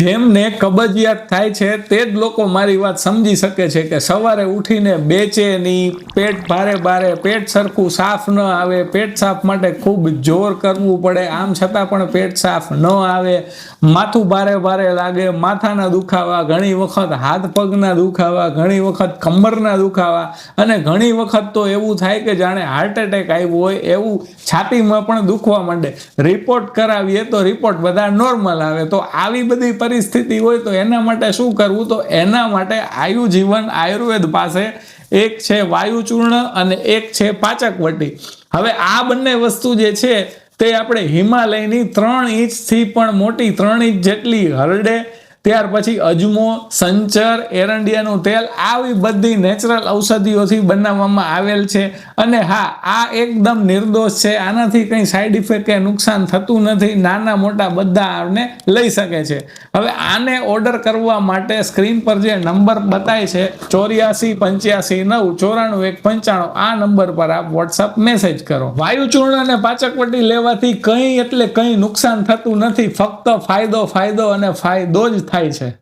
જેમને કબજિયાત થાય છે, તે જ લોકો મારી વાત સમજી શકે છે કે સવારે ઉઠીને બેચેની પેટ ભારે ભારે પેટ સરખું સાફ ન આવે, પેટ સાફ માટે ખૂબ જોર કરવું પડે. આમ છતાં પણ પેટ સાફ ન આવે. માથું ભારે ભારે લાગે, માથાના દુખાવા, ઘણી વખત હાથ પગના દુખાવા, ઘણી વખત કમરના દુખાવા. અને ઘણી વખત તો એવું થાય કે જાણે હાર્ટ એટેક આવ્યું હોય, એવું છાતીમાં પણ દુખવા માંડે. રિપોર્ટ કરાવીએ તો રિપોર્ટ બધા નોર્મલ આવે. તો આવી બધી પરિસ્થિતિ હોય તો એના માટે શું કરવું? તો એના માટે આયુ જીવન આયુર્વેદ પાસે એક છે વાયુચૂર્ણ અને એક છે પાચકવટી. હવે આ બંને વસ્તુ જે છે તે આપણે હિમાલયની ત્રણ ઇંચથી પણ મોટી ત્રણ ઇંચ જેટલી હરડે ત્યાર પછી અજમો, સંચર, એરંડિયાનું તેલ આવી બધી નેચરલ ઔષધિઓથી બનાવવામાં આવેલ છે. અને હા, આ એકદમ નિર્દોષ છે. આનાથી કંઈ સાઈડ ઇફેક્ટ કે નુકસાન થતું નથી. નાના મોટા બધા આને લઈ શકે છે. હવે આને ઓર્ડર કરવા માટે સ્ક્રીન પર જે નંબર બતાય છે, ચોર્યાસી, પંચ્યાસી, નવ, ચોરાણું, એક, પંચાણું, આ નંબર પર આપ વોટ્સઅપ મેસેજ કરો. વાયુચૂર્ણ અને પાચકવટી લેવાથી કંઈ એટલે કંઈ નુકસાન થતું નથી. ફક્ત ફાયદો ફાયદો અને ફાયદો જ થાય છે